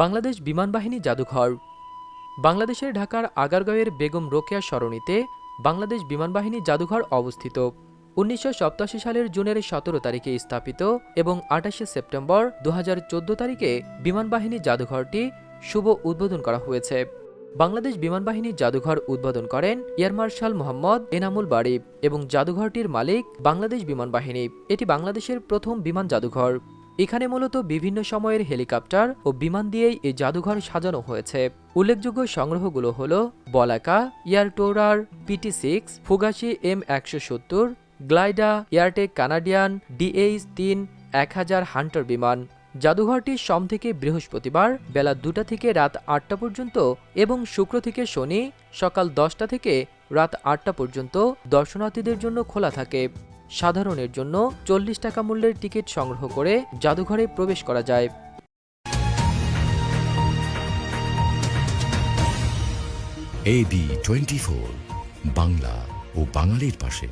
বাংলাদেশ বিমান বাহিনী জাদুঘর। বাংলাদেশের ঢাকার আগারগাঁওয়ের বেগম রোকেয়া সরণিতে বাংলাদেশ বিমান বাহিনী জাদুঘর অবস্থিত। উনিশশো সাতাশি সালের জুনের সতেরো তারিখে স্থাপিত এবং আঠাশে সেপ্টেম্বর দু হাজার চোদ্দ তারিখে বিমান বাহিনী জাদুঘরটি শুভ উদ্বোধন করা হয়েছে। বাংলাদেশ বিমান বাহিনী জাদুঘর উদ্বোধন করেন এয়ার মার্শাল মোহাম্মদ এনামুল বাড়ি এবং জাদুঘরটির মালিক বাংলাদেশ বিমান বাহিনী। এটি বাংলাদেশের প্রথম বিমান জাদুঘর। এখানে মূলত বিভিন্ন সময়ের হেলিকপ্টার ও বিমান দিয়েই এই জাদুঘর সাজানো হয়েছে। উল্লেখযোগ্য সংগ্রহগুলো হল বলাকা এয়ারটোরার পিটি সিক্স ফুগাসি এম একশো সত্তর, গ্লাইডা, এয়ারটেক কানাডিয়ান ডিএইচ তিন, এক হাজার হান্টার বিমান। জাদুঘরটি সোম থেকে বৃহস্পতিবার বেলা দুটা থেকে রাত আটটা পর্যন্ত এবং শুক্র থেকে শনি সকাল দশটা থেকে রাত আটটা পর্যন্ত দর্শনার্থীদের জন্য খোলা থাকে। সাধারণের জন্য চল্লিশ টাকা মূল্যের টিকিট সংগ্রহ করে জাদুঘরে প্রবেশ করা যায়। এবি টোয়েন্টি বাংলা ও বাঙালির পাশে।